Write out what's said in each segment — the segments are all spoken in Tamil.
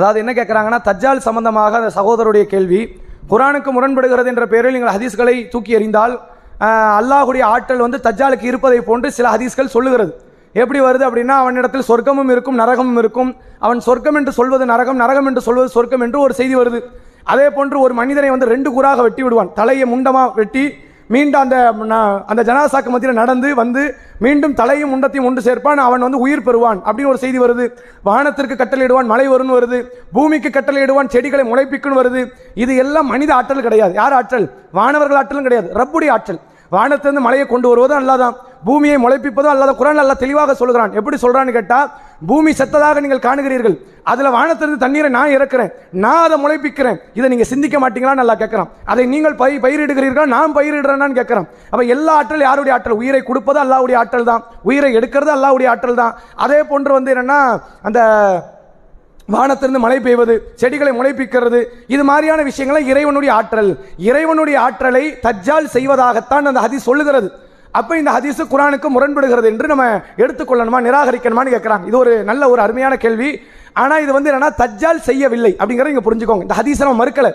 அதாவது என்ன கேட்குறாங்கன்னா தஜ்ஜால் சம்பந்தமாக அந்த சகோதரருடைய கேள்வி குரானுக்கு முரண்படுகிறது என்ற பெயரில் நீங்கள் ஹதீஸ்களை தூக்கி எறிந்தால் அல்லாஹுடைய ஆற்றல் வந்து தஜ்ஜாலுக்கு இருப்பதை போன்று சில ஹதீஸ்கள் சொல்லுகிறது. எப்படி வருது அப்படின்னா அவனிடத்தில் சொர்க்கமும் இருக்கும் நரகமும் இருக்கும். அவன் சொர்க்கம் என்று சொல்வது நரகம் நரகம் என்று சொல்வது சொர்க்கம் என்று ஒரு செய்தி வருது. அதே போன்று ஒரு மனிதனை வந்து ரெண்டு கூறாக வெட்டி விடுவான். தலையை முண்டமாக வெட்டி மீண்டும் அந்த அந்த ஜனாசாக்கு மத்தியில் நடந்து வந்து மீண்டும் தலையும் முண்டத்தையும் ஒன்று சேர்ப்பான். அவன் வந்து உயிர் பெறுவான் அப்படின்னு ஒரு செய்தி வருது. வானத்திற்கு கட்டளையிடுவான் மழை வரும்னு வருது. பூமிக்கு கட்டளையிடுவான் செடிகளை முளைப்பிக்குன்னு வருது. இது எல்லாம் மனித ஆற்றல் கிடையாது. யார் ஆற்றல்? வானவர்கள் ஆற்றலும் கிடையாது. ரப்புடைய ஆற்றல். வானத்திலிருந்து மழையை கொண்டு வருவதும் அல்லாதான். பூமியை முளைப்பிப்பதும் அல்லாத குரான் அல்லா தெளிவாக சொல்கிறான் எப்படி சொல்கிறான்னு கேட்டால் பூமி செத்ததாக நீங்கள் காணுகிறீர்கள். அதில் வானத்திலிருந்து தண்ணீரை நான் இறக்குறேன். நான் அதை முளைப்பிக்கிறேன். இதை நீங்கள் சிந்திக்க மாட்டீங்களான்னு நல்லா கேட்குறான் அதை நீங்கள் பை பயிரிடுகிறீர்கள்? நான் பயிரிடுறேன்னு கேட்குறேன் அப்போ எல்லா ஆற்றல் யாருடைய ஆற்றல்? உயிரை கொடுப்பது அல்லாவுடைய ஆற்றல் தான். உயிரை எடுக்கிறது அல்லாவுடைய ஆற்றல் தான். அதே போன்று வந்து என்னன்னா அந்த வானத்திலிருந்து மழை பெய்வது செடிகளை முளைப்பிக்கிறது இது மாதிரியான விஷயங்களை இறைவனுடைய ஆற்றல். இறைவனுடைய ஆற்றலை தஜ்ஜால் செய்வதாகத்தான் அந்த ஹதி சொல்லுகிறது. அப்போ இந்த ஹதீஸ் குரானுக்கு முரண்படுகிறது என்று நம்ம எடுத்துக்கொள்ளணுமா நிராகரிக்கணுமான்னு கேட்குறாங்க இது ஒரு நல்ல ஒரு அருமையான கேள்வி. ஆனால் இது வந்து என்னன்னா தஜ்ஜால் செய்யவில்லை அப்படிங்கிறத இங்கே புரிஞ்சுக்கோங்க. இந்த ஹதீஸை நம்ம மறுக்கலை.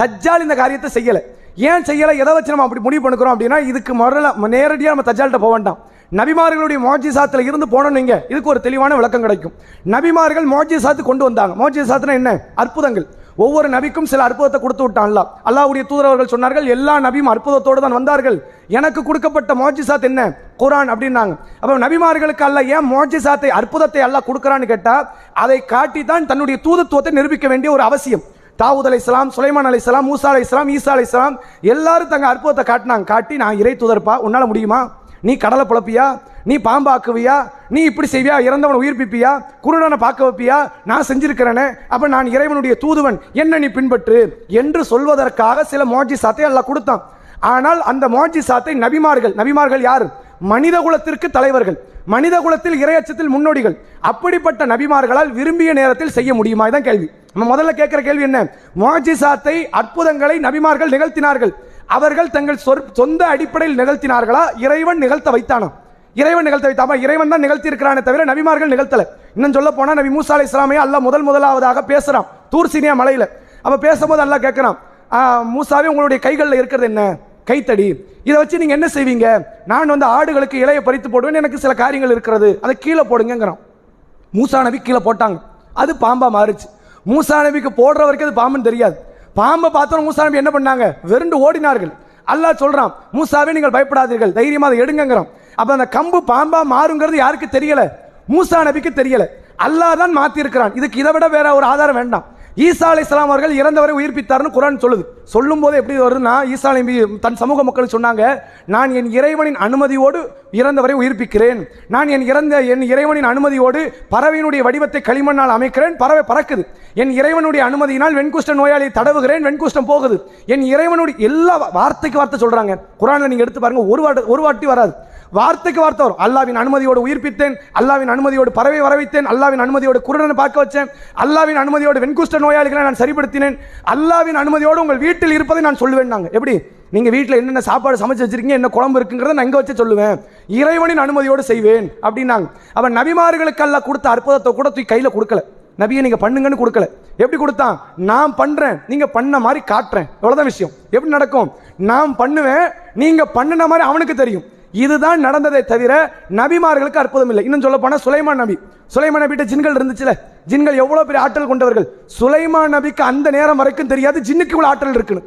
தஜ்ஜால் இந்த காரியத்தை செய்யலை. ஏன் செய்யலை? எதை வச்சு நம்ம அப்படி முடிவு பண்ணுக்கிறோம் அப்படின்னா இதுக்கு முதல்ல நேரடியாக நம்ம தஜ்ஜால்கிட்ட போக வேண்டாம். நபிமார்களுடைய மோஜிசாத்தில் இருந்து போனோம் நீங்கள் இதுக்கு ஒரு தெளிவான விளக்கம் கிடைக்கும். நபிமார்கள் மோஜிசாத்து கொண்டு வந்தாங்க. மோஜிசாத்துனா என்ன? அற்புதங்கள். ஒவ்வொரு நபிக்கும் சில அற்புதத்தை கொடுத்து விட்டான்ல. அல்லாவுடைய தூதரவர்கள் சொன்னார்கள் எல்லா நபியும் அற்புதத்தோடு தான் வந்தார்கள். எனக்கு கொடுக்கப்பட்ட மோஜிசாத் என்ன? குரான் அப்படின்னாங்க. அப்போ நபிமார்களுக்கு அல்ல ஏன் மோஜிசாத்தை அற்புதத்தை அல்லா கொடுக்குறான்னு கேட்டால் அதை காட்டி தான் தன்னுடைய தூதத்துவத்தை நிரூபிக்க வேண்டிய ஒரு அவசியம். தாவூத் அலை இஸ்லாம் சுலைமான் அலை இஸ்லாம் மூசா அலை இஸ்லாம் ஈசா அலை இஸ்லாம் எல்லாரும் தங்க அற்புதத்தை காட்டினாங்க. காட்டி நான் இறை தூதர்ப்பா? உன்னால் முடியுமா? நீ கடலை பிழப்பியா நீ பாம்பாக்குவியா நீ இப்படி செய்வியா? இறந்தவனை உயிர்ப்பிப்பியா குருடனை பார்க்க வைப்பியா? நான் செஞ்சிருக்கிறேனே. அப்போ நான் இறைவனுடைய தூதுவன். என்ன நீ பின்பற்று என்று சொல்வதற்காக சில மோஜி சாத்தை அல்லாஹ் கொடுத்தான். ஆனால் அந்த மோஜி சாத்தை நபிமார்கள். நபிமார்கள் யார்? மனித குலத்திற்கு தலைவர்கள். மனித குலத்தில் இரையச்சத்தில் முன்னோடிகள். அப்படிப்பட்ட நபிமார்களால் விரும்பிய நேரத்தில் செய்ய முடியுமா? தான் கேள்வி. நம்ம முதல்ல கேட்குற கேள்வி என்ன? மோஜிசாத்தை அற்புதங்களை நபிமார்கள் நிகழ்த்தினார்கள். அவர்கள் தங்கள் சொற்- சொந்த அடிப்படையில் நிகழ்த்தினார்களா? இறைவன் நிகழ்த்த வைத்தானா? இறைவன் நிகழ்த்த வைத்தாமா? இறைவன் தான் நிகழ்த்தி இருக்கிறானே தவிர நபிமார்கள் நிகழ்த்தல. இன்னும் சொல்ல போனா நபி மூசா அலை இஸ்லாமையா அல்ல முதல் முதலாவதாக பேசுறான். தூர் சீனியா மலையில. அப்ப பேசும்போது நல்லா கேட்கிறான் மூசாவே உங்களுடைய கைகளில் இருக்கிறது என்ன? கைத்தடி. இதை வச்சு நீங்க என்ன செய்வீங்க? நான் வந்து ஆடுகளுக்கு இலையை பறித்து போடுவேன் எனக்கு சில காரியங்கள் இருக்கிறது. அதை கீழே போடுங்கிறான் மூசா நபி கீழே போட்டாங்க. அது பாம்பா மாறுச்சு. மூசா நபிக்கு போடுற வரைக்கும் அது பாம்புன்னு தெரியாது. பாம்பை பார்த்தோம் மூசா நபி என்ன பண்ணாங்க? வெறுண்டு ஓடினார்கள். அல்லாஹ் சொல்றான் மூசாவே நீங்கள் பயப்படாதீர்கள். தைரியமாக அதை எடுங்கங்கிறான். அப்ப அந்த கம்பு பாம்பா மாறுங்கிறது யாருக்கு தெரியல? மூசா நபிக்கு தெரியல. அல்லாஹ் தான் மாத்தி இருக்கிறான் இதுக்கு இதை விட வேற ஒரு ஆதாரம் வேண்டாம். ஈசா இஸ்லாம் அவர்கள் இறந்தவரை உயிர்ப்பித்தார்னு குரான் சொல்லுது. சொல்லும் போது எப்படி வருதுன்னா ஈசா நபி தன் சமூக மக்கள் சொன்னாங்க நான் என் இறைவனின் அனுமதியோடு இறந்தவரை உயிர்ப்பிக்கிறேன். நான் என் இறந்த என் இறைவனின் அனுமதியோடு பறவையினுடைய வடிவத்தை களிமண்ணால் அமைக்கிறேன். பறவை பறக்குது. என் இறைவனுடைய அனுமதியினால் வெண்குஷ்ட நோயாளியை தடவுகிறேன். வெண்குஷ்டம் போகுது. என் இறைவனுடைய எல்லா வார்த்தைக்கு வார்த்தை சொல்றாங்க. குரானில் நீங்க எடுத்து பாருங்க ஒரு வாட்டி ஒரு வாட்டி வராது. வார்த்தைக்கு வார்த்தை வரும். அல்லாவின் அனுமதியோடு உயிர்ப்பித்தேன். அல்லாவின் அனுமதியோடு பறவை வரவைத்தேன். அல்லாவின் அனுமதியோடு குருடனை பார்க்க வச்சேன். அல்லாவின் அனுமதியோடு வெண்குஷ்ட நோயாளிகளை நான் சரிப்படுத்தினேன். அல்லாவின் அனுமதியோடு உங்கள் வீட்டில் இருப்பதை நான் சொல்லுவேன் நாங்கள் எப்படி? நீங்கள் வீட்டில் என்னென்ன சாப்பாடு சமைச்சு வச்சிருக்கீங்க என்ன குழம்பு இருக்குங்கிறத நான் இங்கே வச்சு சொல்லுவேன். இறைவனின் அனுமதியோடு செய்வேன் அப்படின்னாங்க. அவன் நபிமார்களுக்கெல்லாம் கொடுத்த அற்புதத்தை கூட தூக்கி கையில் கொடுக்கல. நபியை நீங்கள் பண்ணுங்கன்னு கொடுக்கல. எப்படி கொடுத்தான்? நான் பண்ணுறேன் நீங்கள் பண்ண மாதிரி காட்டுறேன். இவ்வளோதான் விஷயம். எப்படி நடக்கும்? நான் பண்ணுவேன் நீங்கள் பண்ணுன மாதிரி அவனுக்கு தெரியும். இதுதான் நடந்ததே தவிர நபிமார்களுக்கு அற்புதம் இல்லை. இன்னும் சொல்ல போனா சுலைமான் நபி. சுலைமான் நபிட்ட ஜின்கள் இருந்துச்சுல. ஜின்கள் எவ்வளவு பெரிய ஆற்றல் கொண்டவர்கள். சுலைமான் நபிக்கு அந்த நேரம் வரைக்கும் தெரியாது ஜின்னுக்கு இவ்வளவு ஆற்றல் இருக்குன்னு.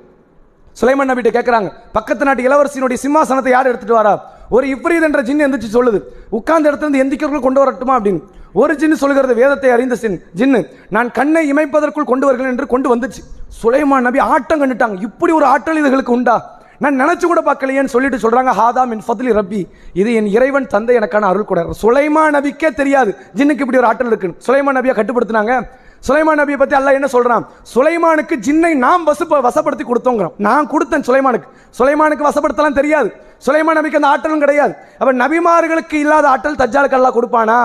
சுலைமான் நபிட்ட கேட்கறாங்க பக்கத்து நாட்டு இளவரசியினுடைய சிம்மாசனத்தை யார் எடுத்துட்டு வரா? ஒரு இப்ரீத் என்ற ஜின் எந்திரிச்சு சொல்லுது. உட்கார்ந்த இடத்துல இருந்து எந்திக்கிறவர்கள் கொண்டு வரட்டுமா அப்படின்னு. ஒரு ஜின்னு சொல்கிறது வேதத்தை அறிந்த சின் ஜின்னு நான் கண்ணை இமைப்பதற்குள் கொண்டு வருகிறேன் என்று கொண்டு வந்துச்சு. சுலைமான் நபி ஆட்டம் கண்டுட்டாங்க. இப்படி ஒரு ஆற்றல் இதுகளுக்கு உண்டா? நான் நினைச்சு கூட பார்க்கலையேன்னு சொல்லிட்டு சொல்றாங்க ஹாதா மின் ஃபத்லி ரப்பி. இது என் இறைவன் தந்தை எனக்கான அருள் கூட. சுலைமா நபிக்கே தெரியாது. ஜின்னுக்கு இப்படி ஒரு ஆற்றல் இருக்குன்னு. சுலைமான் நபியை கட்டுப்படுத்தினாங்க. சுலைமான் நபியை பத்தி அல்லாஹ் என்ன சொல்றான்? சுலைமானுக்கு ஜின்னை நாம் வசப்ப வசப்படுத்தி கொடுத்தோங்கிறோம் நான் கொடுத்தேன் சுலைமானுக்கு. சுலைமானுக்கு வசப்படுத்தலாம் தெரியாது. சுலைமான் நபிக்கு அந்த ஆற்றலும் கிடையாது. அப்ப நபிமார்களுக்கு இல்லாத ஆற்றல் தஜ்ஜாலுக்கு கொடுப்பானா?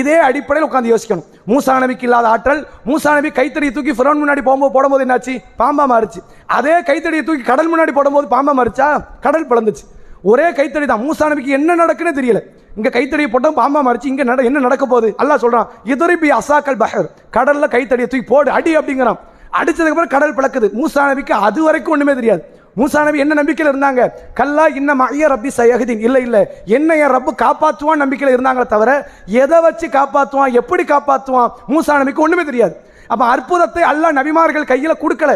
இதே அடிப்படையில் உட்காந்து யோசிக்கணும். மூசா நபிக்கு இல்லாத ஆற்றல் மூசா நபி கைத்தடியை தூக்கி ஃபிரோன் முன்னாடி போகும்போது போடும்போது என்னாச்சு? பாம்பா மாறுச்சு. அதே கைத்தடியை தூக்கி கடல் முன்னாடி போடும்போது பாம்பா மாறுச்சா? கடல் பிளந்துச்சு. ஒரே கைத்தடி தான் மூசா நபிக்கு என்ன நடக்குன்னு தெரியல. இங்க கைத்தடியை போட்டோம் பாம்பா மாறிச்சு. இங்க நட என்ன நடக்க போகுது? அல்லாஹ் சொல்றான் இதுரிபி அசாக்கல் பஹர். கடல்ல கைத்தடியை தூக்கி போடு அடி அப்படிங்கிறான். அடிச்சதுக்கு அப்புறம் கடல் பிளக்குது. மூசா நபிக்கு அது வரைக்கும் ஒண்ணுமே தெரியாது. மூசா நபி என்ன நம்பிக்கையில் இருந்தாங்க? கல்லா இன்னும் மஐய ரப்பி சயகதீன் இல்லை இல்லை. என்ன என் ரப்பு காப்பாற்றுவான் நம்பிக்கையில் இருந்தாங்களே தவிர எதை வச்சு காப்பாற்றுவான் எப்படி காப்பாற்றுவான் மூசா நபிக்கு ஒன்றுமே தெரியாது. அப்போ அற்புதத்தை அல்லா நபிமார்கள் கையில் கொடுக்கல.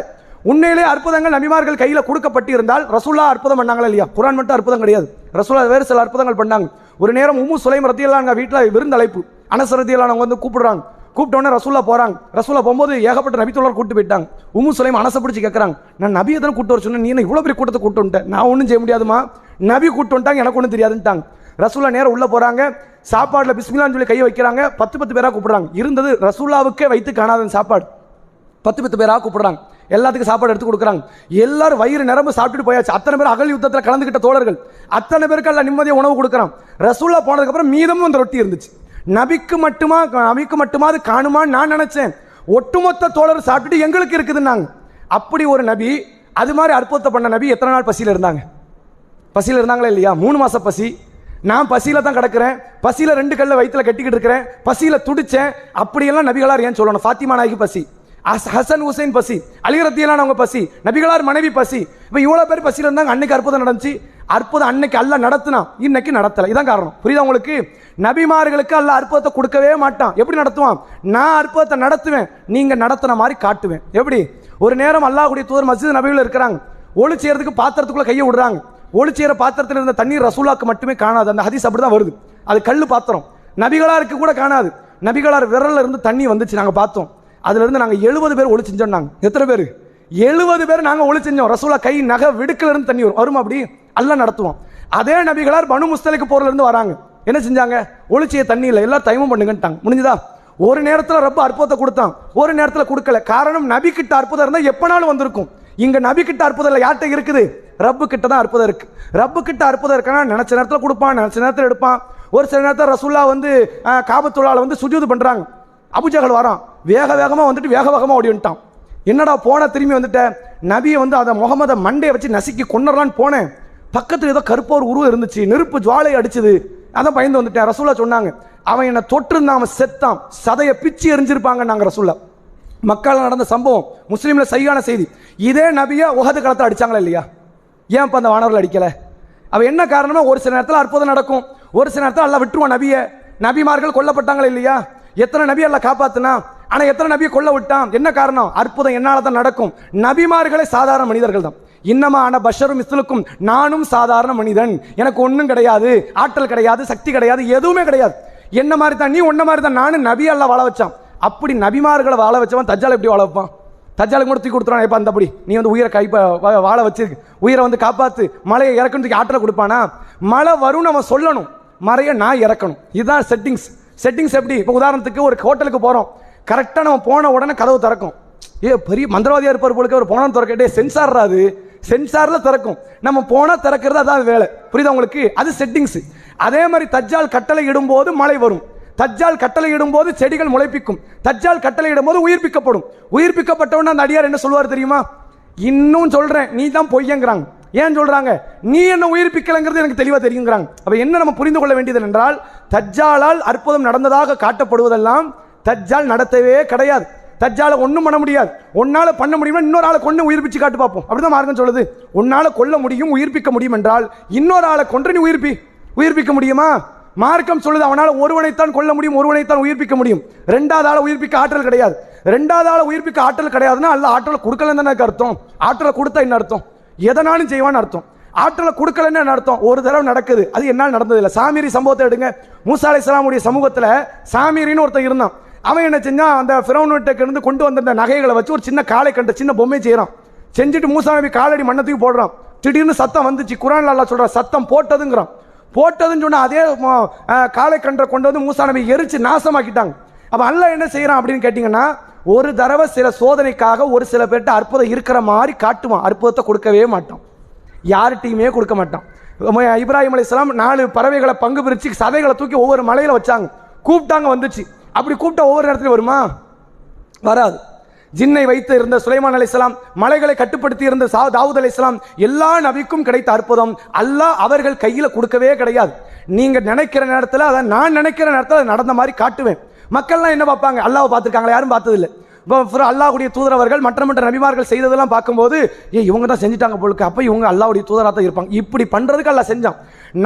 உண்மையிலே அற்புதங்கள் நபிமார்கள் கையில் கொடுக்கப்பட்டிருந்தால் ரசூல்லா அற்புதம் பண்ணாங்களா இல்லையா? குரான் மட்டும் அற்புதம் கிடையாது. ரசூல்லா வேறு சில அற்புதங்கள் பண்ணாங்க. ஒரு நேரம் உமு சுலைம் ரத்தியெல்லாம் வீட்டில் விருந்தழைப்பு. அனசரத்தியெல்லாம் அவங்க வந்து கூப்பிடுறாங்க. கூப்பிட்டோன்னே ரசூலா போகிறாங்க ரசூலா ரசூல்லா போகும்போது ஏகப்பட்ட நபித்தோழர் கூட்டு போயிட்டாங்க. உமு சுலைம் அனசை பிடிச்சி கேட்கறாங்க நான் நபியை தானே கூட்டு வர சொன்னேன். நீ இவ்வளோ பெரிய கூட்டத்தை கூட்டு வந்துட்டேன் நான் ஒன்றும் செய்ய முடியாதுமா? நபி கூட்டு வந்துட்டாங்க எனக்கு ஒன்றும் தெரியாதுன்ட்டாங்க. ரசூலா நேரம் உள்ளே போகிறாங்க சாப்பாடில் பிஸ்மிலான்னு சொல்லி கையை வைக்கிறாங்க. பத்து பத்து பேராக கூப்பிட்றாங்க. இருந்தது ரசூலாவுக்கே வைத்து காணாத சாப்பாடு. பத்து பத்து பேராக கூப்பிட்றாங்க. எல்லாத்துக்கும் சாப்பாடு எடுத்து கொடுக்குறாங்க. எல்லாரும் வயிறு நிரம்ப சாப்பிட்டுட்டு போயாச்சு. அத்தனை பேர் அகல் யுத்தத்தில் கலந்துக்கிட்ட தோழர்கள். அத்தனை பேருக்கு எல்லாம் நிம்மதியாக உணவு கொடுக்குறான். ரசூலா போனதுக்கப்புறம் மீதமும் அந்த ரொட்டி இருந்துச்சு. நபிக்கு மட்டுமா நபிக்கு மட்டுமாது காணுமான்னு நான் நினைச்சேன். ஒட்டுமொத்த தோழர் சாப்பிட்டுட்டு எங்களுக்கு இருக்குதுன்னாங்க. அப்படி ஒரு நபி அது மாதிரி அற்புதத்தை பண்ண நபி எத்தனை நாள் பசியில் இருந்தாங்க? பசியில் இருந்தாங்களா இல்லையா? மூணு மாதம் பசி. நான் பசியில் தான் கிடக்கிறேன். பசியில் ரெண்டு கல்ல வயிற்றில் கட்டிக்கிட்டு இருக்கிறேன். பசியில் துடிச்சேன். அப்படியெல்லாம் நபிகளார் ஏன் சொல்லணும்? ஃபாத்திமா நாய்க்கு பசி. ஹசன் ஹுசைன் பசி. அலிரத்தியெல்லாம் அவங்க பசி. நபிகளார் மனைவி பசி. இப்போ இவ்வளோ பேர் பசியில் இருந்தாங்க. அன்னைக்கு அற்புதம் நடந்துச்சு. அற்புதம் அன்னைக்கு அல்ல நடத்தினா இன்னைக்கு நடத்தல. இதான் காரணம். புரியுதா உங்களுக்கு? நபிமார்களுக்கு அல்ல அற்புதத்தை கொடுக்கவே மாட்டான். எப்படி நடத்துவான்? நான் அற்புதத்தை நடத்துவேன் நீங்க நடத்தின மாதிரி காட்டுவேன். எப்படி? ஒரு நேரம் அல்லாஹுடைய தூதர் மஸ்ஜித் நபிகள் இருக்கிறாங்க. ஒளி செய்யறதுக்கு பாத்திரத்துக்குள்ள கையை விடுறாங்க. ஒளி செய்யற பாத்திரத்தில் இருந்த தண்ணீர் ரசூலாக்கு மட்டுமே காணாது. அந்த ஹதீஸ் அப்படிதான் வருது. அது கல் பாத்திரம். நபிகளாருக்கு கூட காணாது. நபிகளார் விரல்ல இருந்து தண்ணி வந்துச்சு நாங்க பார்த்தோம். அதுல இருந்து நாங்க எழுபது பேர் ஒளி செஞ்சோம் நாங்க. எத்தனை பேர்? எழுபது பேர் நாங்க ஒளி செஞ்சோம். ரசூலா கை நகை விடுக்கல இருந்து தண்ணி வரும். வரும் அப்படி? அல்ல நடத்துவோம் அதே நபிகளார் பனு முஸ்தலிக்கு போர்ல இருந்து வராங்க. என்ன செஞ்சாங்க? ஒளிச்சிய தண்ணி இல்லை எல்லாம் டைமும் பண்ணுங்கன்ட்டாங்க. முடிஞ்சுதா? ஒரு நேரத்தில் ரொம்ப அற்புதத்தை கொடுத்தான். ஒரு நேரத்தில் கொடுக்கல. காரணம் நபி கிட்ட அற்புதம் இருந்தால் எப்பனாலும் வந்திருக்கும். இங்க நபி கிட்ட அற்புதம் இல்லை யார்கிட்ட இருக்குது? ரப்பு கிட்ட தான் அற்புதம் இருக்கு. ரப்பு கிட்ட அற்புதம் இருக்குன்னா நினச்ச நேரத்தில் கொடுப்பான் நினச்ச நேரத்தில் எடுப்பான். ஒரு சில நேரத்தில் ரசுல்லா வந்து அஹ், வந்து சுஜூது பண்ணுறாங்க அபுஜகல் வரான். வேக வேகமாக வந்துட்டு வேக வேகமாக ஓடி வந்துட்டான். என்னடா போன திரும்பி வந்துட்ட? நபியை வந்து அதை முகமதை மண்டையை வச்சு நசுக்கி கொண்டுடலான்னு போனேன். பக்கத்தில் ஏதோ கருப்போர் ஒரு உருவம் இருந்துச்சு நெருப்பு ஜுவாலை அடிச்சது. அதான் பயந்து வந்துட்டேன். ரசூலா சொன்னாங்க அவன் என்னை தொட்டிருந்தான் அவன் செத்தான். சதையை பிச்சு எரிஞ்சிருப்பாங்க நாங்கள் ரசூலா. மக்கள் நடந்த சம்பவம் முஸ்லீம்ல சரியான செய்தி. இதே நபியா உகது களத்தை அடிச்சாங்களா இல்லையா? ஏன் இப்போ அந்த வானவர்கள் அடிக்கல? அவ என்ன காரணமா ஒரு சில நேரத்தில் அற்புதம் நடக்கும். ஒரு சில நேரத்தில் அல்ல விட்டுருவான் நபிய. நபிமார்கள் கொல்லப்பட்டாங்களா இல்லையா? எத்தனை நபி அல்ல காப்பாத்துனா? ஆனால் எத்தனை நபியை கொல்ல விட்டான்? என்ன காரணம்? அற்புதம் என்னால் தான் நடக்கும். நபிமார்களே சாதாரண மனிதர்கள் தான் இன்னமான ஆன பஷரும் இஸ்லுக்கும் நானும் சாதாரண மனிதன். எனக்கு ஒன்றும் கிடையாது. ஆற்றல் கிடையாது சக்தி கிடையாது எதுவுமே கிடையாது. என்ன மாதிரி தான் நீ ஒன்ன மாதிரி தான் நானும் நபி அல்ல வாழ வச்சான். அப்படி நபிமார்களை வாழ வச்சவன் தஜ்ஜால் எப்படி வாழ வைப்பான்? தஜ்ஜாலுக்கு கூட தூக்கி கொடுத்துறான் இப்போ அந்தபடி நீ வந்து உயிரை கை வாழ வச்சிருக்கு. உயிரை வந்து காப்பாற்று மலையை இறக்குன்னு தூக்கி ஆற்றலை கொடுப்பானா? மழை வரும்னு அவன் சொல்லணும். மறைய நான் இறக்கணும். இதுதான் செட்டிங்ஸ் செட்டிங்ஸ் எப்படி? இப்போ உதாரணத்துக்கு ஒரு ஹோட்டலுக்கு போகிறோம் கரெக்டாக நம்ம போன உடனே கதவு திறக்கும். ஏ பெரிய மந்திரவாதியாக இருப்பார் போலுக்கு அவர் போனா திறக்கட்டே சென்சார் அது. தான் திறக்கும். நம்ம போனால் திறக்கிறது அதான் வேலை. புரியுதா உங்களுக்கு? அது செட்டிங்ஸ் அதே மாதிரி தஜ்ஜால் கட்டளை இடும்போது மழை வரும். தஜ்ஜால் கட்டளை இடும்போது செடிகள் முளைப்பிக்கும். தஜ்ஜால் கட்டளை இடும்போது உயிர்ப்பிக்கப்படும். உயிர்ப்பிக்கப்பட்ட உடனே அந்த அடியார் என்ன சொல்லுவார் தெரியுமா? இன்னும் சொல்கிறேன் நீ தான் பொய்யங்கிறாங்க. ஏன் சொல்கிறாங்க நீ என்ன உயிர்ப்பிக்கலைங்கிறது எனக்கு தெளிவாக தெரியுங்கிறாங்க. அப்போ என்ன நம்ம புரிந்து கொள்ள வேண்டியது என்றால் தஜ்ஜாலால் அற்புதம் நடந்ததாக காட்டப்படுவதெல்லாம் தஜ்ஜால் நடத்தவே கிடையாது. தஜ்ஜால ஒன்றும் பண்ண முடியாது. ஒன்னால் பண்ண முடியுமா இன்னொரு ஆளை கொண்டு உயிர்ப்பிச்சு காட்டு பார்ப்போம். அப்படிதான் மார்க்கம் சொல்லுது. உன்னால் கொல்ல முடியும் உயிர்ப்பிக்க முடியும் என்றால் இன்னொரு ஆளை கொன்று நீ உயிர்ப்பி. உயிர்ப்பிக்க முடியுமா? மார்க்கம் சொல்லுது அவனால் ஒருவனைத்தான் கொல்ல முடியும் ஒருவனைத்தான் உயிர்ப்பிக்க முடியும். ரெண்டாவது ஆளை உயிர்ப்பிக்க ஆற்றல் கிடையாது. ரெண்டாவது ஆளை உயிர்ப்பிக்க ஆற்றல் கிடையாதுன்னா அல்ல ஆற்றலை கொடுக்கலன்னு தானே அர்த்தம். ஆற்றலை கொடுத்தா என்ன அர்த்தம்? எதனாலும் செய்வான்னு அர்த்தம். ஆற்றலை கொடுக்கலன்னு என்ன அர்த்தம்? ஒரு தடவை நடக்குது. அது என்னால் நடந்ததில்லை. சாமிரி சம்பவத்தை எடுங்க. மூசா அலை இஸ்லாமுடைய சமூகத்தில் சாமிரின்னு ஒருத்தர் இருந்தான். அவன் என்ன செஞ்சான் அந்த ஃபிரௌன்கிட்ட இருந்து கொண்டு வந்த நகைகளை வச்சு ஒரு சின்ன காளை கண்ட சின்ன பொம்மை செய்கிறான் செஞ்சுட்டு மூசா நபி காலடி மண்ணத்துக்கு போடுறான். திடீர்னு சத்தம் வந்துச்சு. குரான் அல்லா சொல்கிற சத்தம் போட்டதுங்கிறான். போட்டதுன்னு சொன்னால் அதே காலை கண்டரை கொண்டு வந்து மூசா நபி எரிச்சு நாசமாக்கிட்டாங்க. அப்போ அல்ல என்ன செய்கிறான் அப்படின்னு கேட்டிங்கன்னா ஒரு தடவை சில சோதனைக்காக ஒரு சில பேர்கிட்ட அற்புதம் இருக்கிற மாதிரி காட்டுவான். அற்புதத்தை கொடுக்கவே மாட்டான். யார்கிட்டையுமே கொடுக்க மாட்டான். உம், இப்ராஹிம் அலைஹிஸ்ஸலாம் நாலு பறவைகளை பங்கு பிரித்து சதைகளை தூக்கி ஒவ்வொரு மலையில் வச்சாங்க. கூப்பிட்டாங்க வந்துச்சு. அப்படி கூப்பிட்டா ஒவ்வொரு இடத்துல வருமா? வராது. ஜின்னை வைத்து இருந்த சுலைமான் அலைஹிஸ்ஸலாம் மலைகளை கட்டுப்படுத்தி இருந்த சா தாவூத் இஸ்லாம் எல்லா நபிக்கும் கிடைத்த அற்புதம். அல்லாஹ் அவர்கள் கையில் கொடுக்கவே கிடையாது. நீங்கள் நினைக்கிற நேரத்தில் அதை நான் நினைக்கிற நேரத்தில் அதை நடந்த மாதிரி காட்டுவேன். மக்கள்லாம் என்ன பார்ப்பாங்க? அல்லாவை பார்த்துருக்காங்களா? யாரும் பார்த்ததில்லை. இப்போ அல்லாஹுடைய தூதரவர்கள் மற்ற மற்ற நபிமார்கள் செய்ததெல்லாம் பார்க்கும்போது ஏ இவங்க தான் செஞ்சுட்டாங்க போலுக்கு அப்போ இவங்க அல்லாவுடைய தூதராக தான் இருப்பாங்க. இப்படி பண்ணுறதுக்கு அல்லாஹ் செஞ்சான்.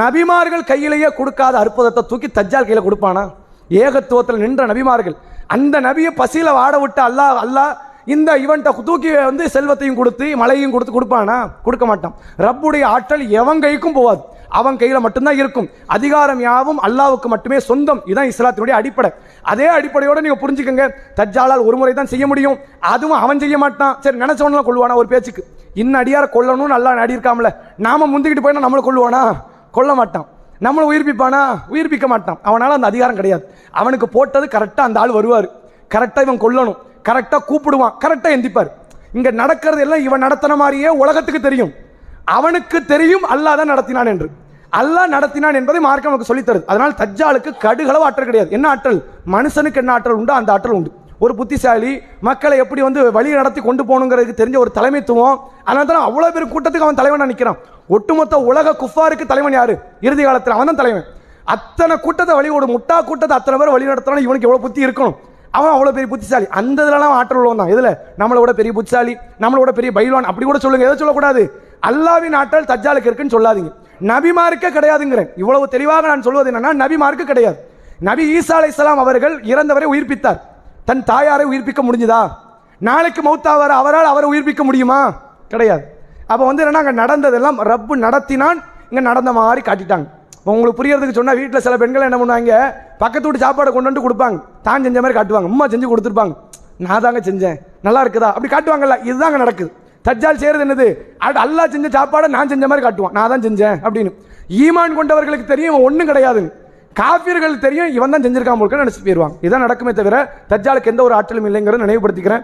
நபிமார்கள் கையிலேயே கொடுக்காத அற்புதத்தை தூக்கி தஜ்ஜால் கையில் கொடுப்பானா? ஏகத்துவத்தில் நின்ற நபிமார்கள். அந்த நபியை பசியில் வாட விட்டு அல்லாஹ் அல்லாஹ் இந்த இவன்ட்ட தூக்கி வந்து செல்வத்தையும் கொடுத்து மழையும் கொடுத்து கொடுப்பானா? கொடுக்க மாட்டான். ரப்புடைய ஆற்றல் எவன் கைக்கும் போவாது அவன் கையில் மட்டும்தான் இருக்கும். அதிகாரம் யாவும் அல்லாவுக்கு மட்டுமே சொந்தம். இதுதான் இஸ்லாத்தினுடைய அடிப்படை. அதே அடிப்படையோடு நீங்கள் புரிஞ்சுக்கங்க. தஜ்ஜாலால் ஒரு முறை தான் செய்ய முடியும். அதுவும் அவன் செய்ய மாட்டான். சரி நினைச்சவன கொள்வானா ஒரு பேச்சுக்கு? இன்னும் அடியார கொல்லணும்னு நல்லா அடி இருக்காமல. நாம முந்திக்கிட்டு போயினா நம்மளை கொள்வானா கொல்ல மாட்டான். நம்மளை உயிர்ப்பிப்பானா? உயிர்ப்பிக்க மாட்டான். அவனால் அந்த அதிகாரம் கிடையாது. அவனுக்கு போட்டது கரெக்டாக அந்த ஆள் வருவார். கரெக்டாக இவன் கொல்லணும். கரெக்டாக கூப்பிடுவான். கரெக்டாக எந்திப்பார். இங்கே நடக்கிறது எல்லாம் இவன் நடத்தின மாதிரியே உலகத்துக்கு தெரியும். அவனுக்கு தெரியும் அல்லாஹ் தான் நடத்தினான் என்று. அல்லாஹ் நடத்தினான் என்பதை மார்க்கம் நமக்கு சொல்லித் தருது அதனால் தஜ்ஜாலுக்கு கடுகளவு ஆற்றல் கிடையாது. என்ன ஆற்றல்? மனுஷனுக்கு என்ன ஆற்றல் உண்டோ அந்த ஆற்றல் உண்டு. ஒரு புத்திசாலி மக்களை எப்படி வந்து வழி நடத்தி கொண்டு போகணுங்கிறதுக்கு தெரிஞ்ச ஒரு தலைமைத்துவம் அதனால தான் அவ்வளோ பேர் கூட்டத்துக்கு அவன் தலைவனாக நிற்கிறான் ஒட்டுமொத்த உலக குஃபாருக்கு தலைவன் யாரு? இறுதி காலத்தில் அவன் தான் தலைவன். அத்தனை கூட்டத்தை வழி முட்டா கூட்டத்தை அத்தனை பேர் வழி நடத்துறான் இவனுக்கு எவ்வளோ புத்தி இருக்கணும்? அவன் அவ்வளோ பெரிய புத்திசாலி. அந்த இதெல்லாம் ஆற்றல் உள்ளவன் தான். இதுல நம்மளோட பெரிய புத்திசாலி நம்மளோட பெரிய பைல்வான் அப்படி கூட சொல்லுங்க. எதை சொல்லக்கூடாது? அல்லாவின் ஆற்றல் தஜ்ஜாலுக்கு இருக்குன்னு சொல்லாதீங்க. நபிமார்க்கே கிடையாதுங்கிறேன். இவ்வளவு தெளிவாக நான் சொல்வது என்னன்னா நபிமார்க்கு கிடையாது. நபி ஈசா அலைஹிஸ்ஸலாம் அவர்கள் இறந்தவரை உயிர்ப்பித்தார். தன் தாயாரை உயிர்ப்பிக்க முடிஞ்சுதா? நாளைக்கு மௌத்தாவார் அவரால் அவரை உயிர்ப்பிக்க முடியுமா? கிடையாது. அப்போ வந்து என்னன்னா அங்கே நடந்ததெல்லாம் ரப்பு நடத்தினான் இங்கே நடந்த மாதிரி காட்டிட்டாங்க. இப்போ உங்களுக்கு புரியறதுக்கு சொன்னால் வீட்டில் சில பெண்கள் என்ன பண்ணுவாங்க பக்கத்து வீட்டு சாப்பாடை கொண்டு வந்து கொடுப்பாங்க. தான் செஞ்ச மாதிரி காட்டுவாங்க. அம்மா செஞ்சு கொடுத்துருப்பாங்க. நான் தாங்க செஞ்சேன். நல்லா இருக்குதா? அப்படி காட்டுவாங்கல்ல இதுதாங்க நடக்குது. தஜ்ஜால் செய்யறது என்னது? அல்லா செஞ்ச சாப்பாடை நான் செஞ்ச மாதிரி காட்டுவான். நான் தான் செஞ்சேன் அப்படின்னு. ஈமான் கொண்டவர்களுக்கு தெரியும் இவன் ஒன்றும் கிடையாதுன்னு. காஃபியர்கள் தெரியும் இவன் தான் செஞ்சிருக்கான் போல நினச்சி போயிருவாங்க இதான் நடக்குமே தவிர தஜ்ஜாலுக்கு எந்த ஒரு ஆற்றலும் இல்லைங்கிறத நினைவுபடுத்திக்கிறேன்.